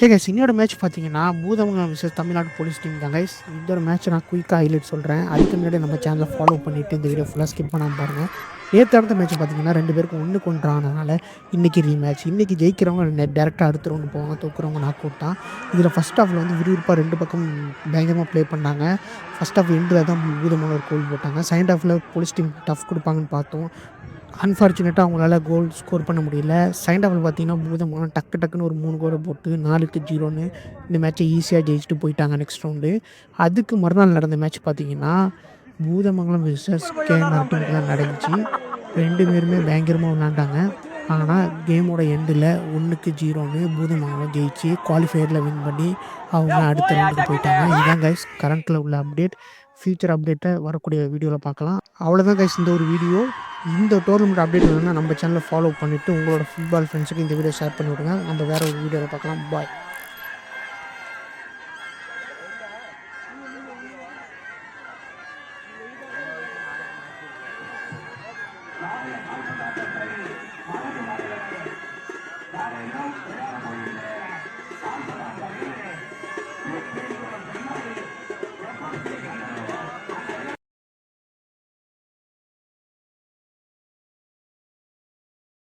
Hey guys இன்னொரு match பார்த்தீங்கன்னா Poothamangalam versus Tamil Nadu police team தான் கைஸ் இந்த ஒரு மேட்ச் நான் குயிக்காக ஹைலைட் சொல்கிறேன் அதுக்கு முன்னாடி நம்ம சேனலை ஃபாலோ பண்ணிவிட்டு இந்த வீடியோ ஃபுல்லாக ஸ்கிப் பண்ணாமல் பாருங்கள் நேற்று அடுத்த மேட்ச் பார்த்தீங்கன்னா ரெண்டு பேருக்கும் ஒன்று கொண்டானதுனால இன்றைக்கி ரீமேட்ச் இன்றைக்கி ஜெயிக்கிறவங்க டேரெக்டாக அடுத்த ரவுண்டு போவாங்க தூக்குறவங்க நாக் அவுட் தான். இதில் ஃபஸ்ட் ஹாஃபில் வந்து விறுவிறுப்பாக ரெண்டு பக்கம் பயங்கரமாக ப்ளே பண்ணாங்க. ஃபஸ்ட் ஹாஃப் எண்டில் தான் பூதமங்கலம் ஒரு கோல் போட்டாங்க. செகண்ட் ஹாஃபில் போலீஸ் டீம் டஃப் கொடுப்பாங்கன்னு பார்த்தோம். அன்ஃபார்ச்சுனேட்டாக அவங்களால கோல் ஸ்கோர் பண்ண முடியல. செகண்ட் ஹாஃபில் பார்த்தீங்கன்னா பூதமங்கலம் டக்கு டக்குன்னு ஒரு மூணு கோலை போட்டு நாலுக்கு ஜீரோன்னு இந்த மேட்ச்சை ஈஸியாக ஜெயிச்சுட்டு போயிட்டாங்க நெக்ஸ்ட் ரவுண்டு அதுக்கு மறுநாள் நடந்த மேட்ச் பார்த்தீங்கன்னா பூதமங்கலம் விசஸ் கே டீமுக்கு நடந்துச்சு. ரெண்டு பேருமே பயங்கரமாக விளாண்டாங்க ஆனால் கேமோட எண்டில் ஒன்றுக்கு ஜீரோன்னு பூதமங்கலம் ஜெயிச்சு குவாலிஃபயரில் வின் பண்ணி அவங்க அடுத்த ரவுண்டுக்கு போயிட்டாங்க. இதுதான் கைஸ் கரண்ட்டில் உள்ள அப்டேட் ஃபியூச்சர் அப்டேட்டை வரக்கூடிய வீடியோவில் பார்க்கலாம். அவ்வளோதான் கைஸ் இந்த ஒரு வீடியோ இந்த டோர்னமெண்ட் அப்டேட் வேணும்னா நம்ம சேனலை ஃபாலோ பண்ணிவிட்டு உங்களோட ஃபுட்பால் ஃப்ரெண்ட்ஸுக்கு இந்த வீடியோ ஷேர் பண்ணி விடுங்க நம்ம வேறு ஒரு வீடியோவில் பார்க்கலாம் பாய்